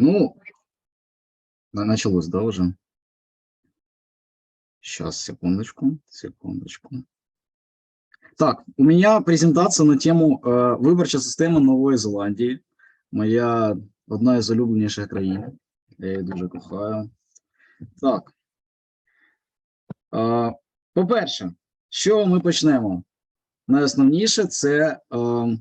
Ну, на- началось, да, уже? Сейчас, секундочку, секундочку. Так, у меня презентация на тему э, виборча система Нової Зеландії. Моя одна із улюбленіших країн. Я її дуже кохаю. Так. Е, по-перше, чого ми почнемо? Найосновніше це, е,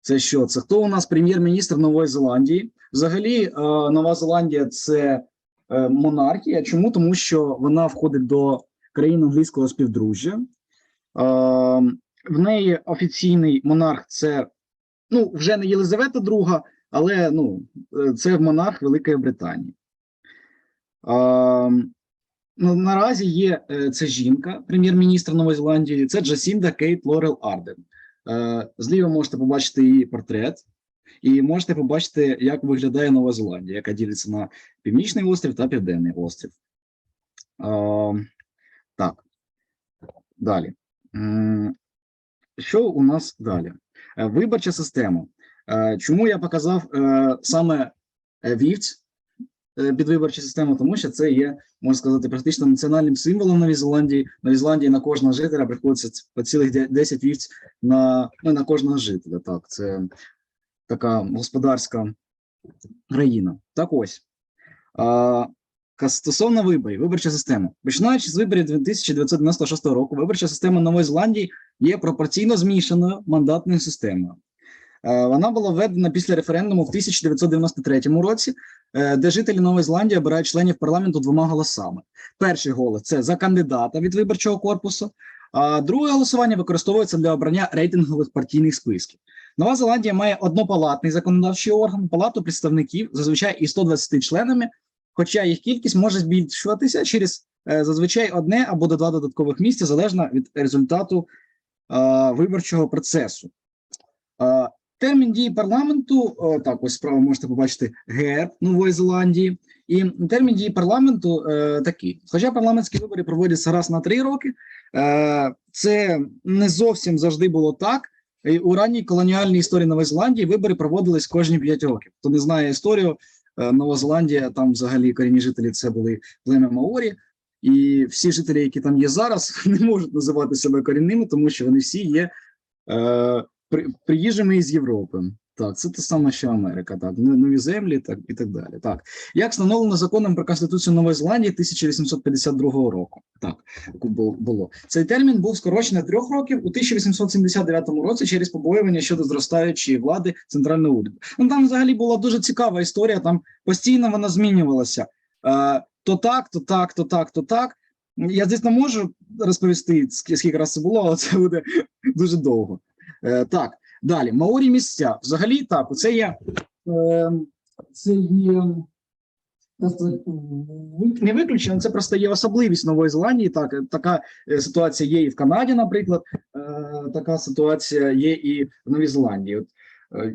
це що? Це хто у нас прем'єр-міністр Нової Зеландії? Взагалі, е, Нова Зеландія це е, монархія. Чому? Тому що вона входить до країн англійського співдружжя. Е, в неї офіційний монарх це ну, вже не Єлизавета II, але ну, це монарх Великої Британії. Наразі є це жінка, прем'єр-міністр Нової Зеландії, це Джасінда Кейт Лорел Арден. Зліва можете побачити її портрет, і можете побачити, як виглядає Нова Зеландія, яка ділиться на Північний острів та Південний острів. Е, так, далі. Що у нас далі? Е, Виборча система. Е, Чому я показав е, саме вівць під виборчу систему? Тому що це є можна сказати, практично національним символом Нової Зеландії. В Новій Зеландії на кожного жителя приходиться по цілих де- 10 вівць на, ну, на кожного жителя. Так, це така господарська країна. Так ось. А, стосовно виборів, виборча система. Починаючи з виборів 1996 року, виборча система Нової Зеландії є пропорційно змішаною мандатною системою. Вона була введена після референдуму в 1993 році, е, де жителі Нової Зеландії обирають членів парламенту двома голосами. Перший голос це за кандидата від виборчого корпусу, а друге голосування використовується для обрання рейтингових партійних списків. Нова Зеландія має однопалатний законодавчий орган, палату представників, зазвичай і 120 членами, хоча їх кількість може збільшуватися через е, зазвичай одне або до два додаткових місця, залежно від результату е, виборчого процесу. Е, Термін дії парламенту, о, так, ось справа можете побачити герб Нової Зеландії. І термін дії парламенту е, такий: хоча парламентські вибори проводяться раз на три роки, е, це не зовсім завжди було так. У ранній колоніальній історії Нової Зеландії вибори проводились кожні 5 років. Хто не знає історію, е, Нова Зеландія, там взагалі корінні жителі це були плем'я Маорі. І всі жителі, які там є зараз, не можуть називати себе корінними, тому що вони всі є е, при, приїжджими із Європи. Так, це те саме, що Америка, так, ну- нові землі, так і так далі. Так, як встановлено законом про Конституцію Нової Зеландії 1852 року. Так, було. Цей термін був скорочений трьох років у 1879 році через побоювання щодо зростаючої влади центрального уряду. Ну там взагалі була дуже цікава історія. Там постійно вона змінювалася. Е, то так, то так, то так, то так. Я звісно можу розповісти, скільки раз це було, але це буде дуже довго. Е, так, далі. Маорі місця. Взагалі, так, це є. Це є. Не виключено, це просто є особливість Нової Зеландії. Так, е, така е, ситуація є і в Канаді, наприклад. Така ситуація є і в Новій Зеландії. От,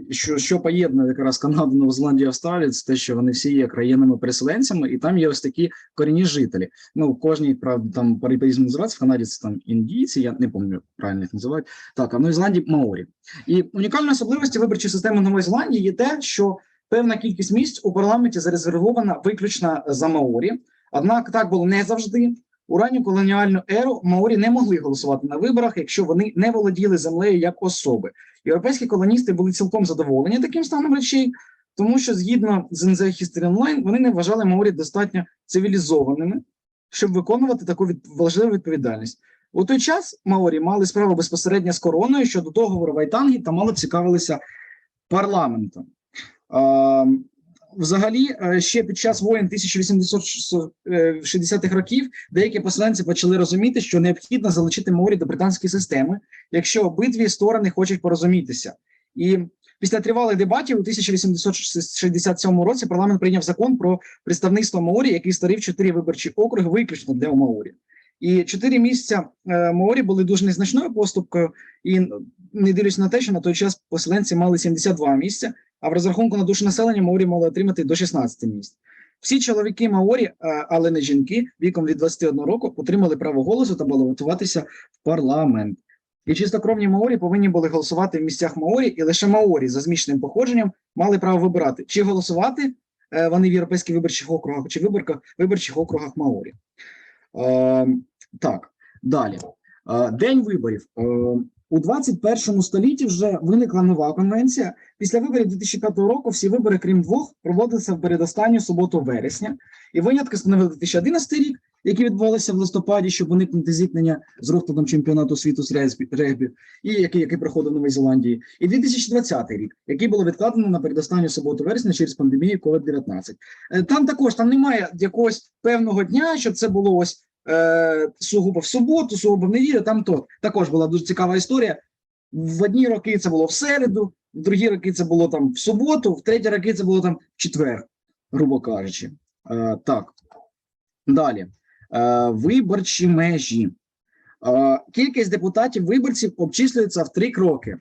що, що поєднує якраз Канаду, Нову Зеландію, Австралію, це те, що вони всі є країнами-переселенцями, і там є ось такі корінні жителі. Ну, кожній правда там по різному називається. В Канаді це там індійці, я не пам'ятаю, правильно їх називають. Так, а в Зеландії Маорі. І унікальною особливістю виборчої системи Нової Зеландії є те, що певна кількість місць у парламенті зарезервована виключно за Маорі. Однак так було не завжди. У ранню колоніальну еру Маорі не могли голосувати на виборах, якщо вони не володіли землею як особи. Європейські колоністи були цілком задоволені таким станом речей, тому що згідно з NZ History Online, вони не вважали Маорі достатньо цивілізованими, щоб виконувати таку від... важливу відповідальність. У той час Маорі мали справу безпосередньо з короною щодо договору Вайтангі та мало цікавилися парламентом. Взагалі, е, ще під час воєн 1860-х років деякі поселенці почали розуміти, що необхідно залучити Маорі до британської системи, якщо обидві сторони хочуть порозумітися. І після тривалих дебатів у 1867 році парламент прийняв закон про представництво Маорі, який створив чотири виборчі округи виключно для Маорі. І чотири місця е, Маорі були дуже незначною поступкою, і не дивлячись на те, що на той час поселенці мали 72 місця, а в розрахунку на душу населення Маорі мали отримати до 16 місць. Всі чоловіки Маорі, е, але не жінки, віком від 21 року отримали право голосу та балотуватися в парламент. І чистокровні маорі повинні були голосувати в місцях маорі, і лише маорі за змішаним походженням мали право вибирати, чи голосувати е, вони в європейських виборчих округах, чи виборках виборчих округах маорі. Е, так, далі. Е, День виборів. У 21 столітті вже виникла нова конвенція. Після виборів 2005 року всі вибори, крім двох, проводилися в передостанню суботу вересня. І винятки становили 2011 рік, які відбувалися в листопаді, щоб уникнути зіткнення з розкладом чемпіонату світу з регбі- і який, який проходив в Новій Зеландії, і 2020 рік, який було відкладено на передостанню суботу вересня через пандемію COVID-19. Е, Там також там немає якогось певного дня, щоб це було ось е, сугубо в суботу, сугубо в неділю. Там то також була дуже цікава історія. В одні роки це було в середу, в другі роки це було там в суботу, в треті роки це було там в четвер, грубо кажучи. Е, так. Далі. Е, виборчі межі. Е, кількість депутатів виборців обчислюється в три кроки.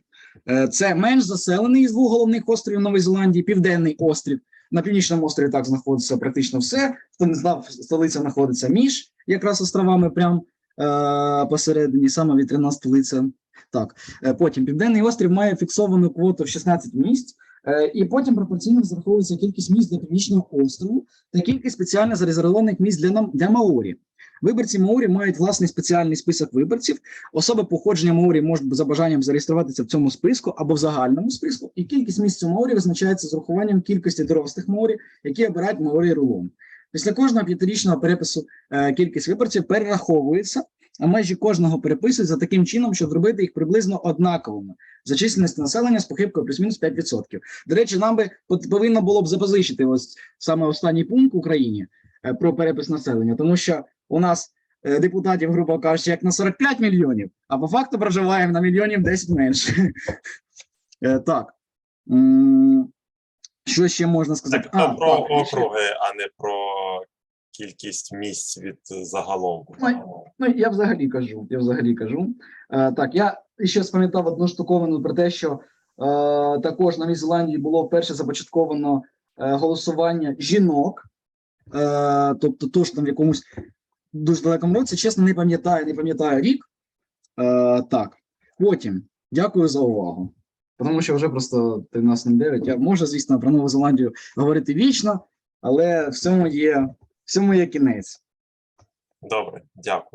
Е, Це менш заселений із двох головних островів Нової Зеландії, Південний острів. На північному острові так знаходиться практично все. Хто не знав, столиця знаходиться між якраз островами, прям е, посередині, саме вітряна столиця. Так, е, потім Південний острів має фіксовану квоту в 16 місць, е, і потім пропорційно зараховується кількість місць для північного острову та кількість спеціально зарезервованих місць для, нам- для Маорі. Виборці Маорі мають власний спеціальний список виборців. Особи походження Маорі можуть за бажанням зареєструватися в цьому списку або в загальному списку, і кількість місць у Маорі визначається з урахуванням кількості дорослих Маорі, які обирають Маорі рулон. Після кожного п'ятирічного перепису е, кількість виборців перераховується, а межі кожного переписують за таким чином, щоб зробити їх приблизно однаковими за численністю населення з похибкою плюс-мінус 5%. До речі, нам би повинно було б запозичити ось саме останній пункт в Україні е, про перепис населення, тому що у нас е, депутатів, грубо кажучи, як на 45 мільйонів, а по факту проживаємо на мільйонів 10 менше. Е, Так. Що ще можна сказати? Так, то про так, округи, а не про кількість місць від загалом. Ну, я взагалі кажу. Я взагалі кажу. Е, так, я ще спам'ятав одну штуковину про те, що е, також на Новій Зеландії було вперше започатковано е, голосування жінок. Е, тобто, то ж там в якомусь дуже далекому році, чесно, не пам'ятаю, не пам'ятаю рік. Е, так, потім дякую за увагу. Тому що вже просто 13.09. Я можу, звісно, про Нову Зеландію говорити вічно, але в цьому є, в цьому є кінець. Добре, дякую.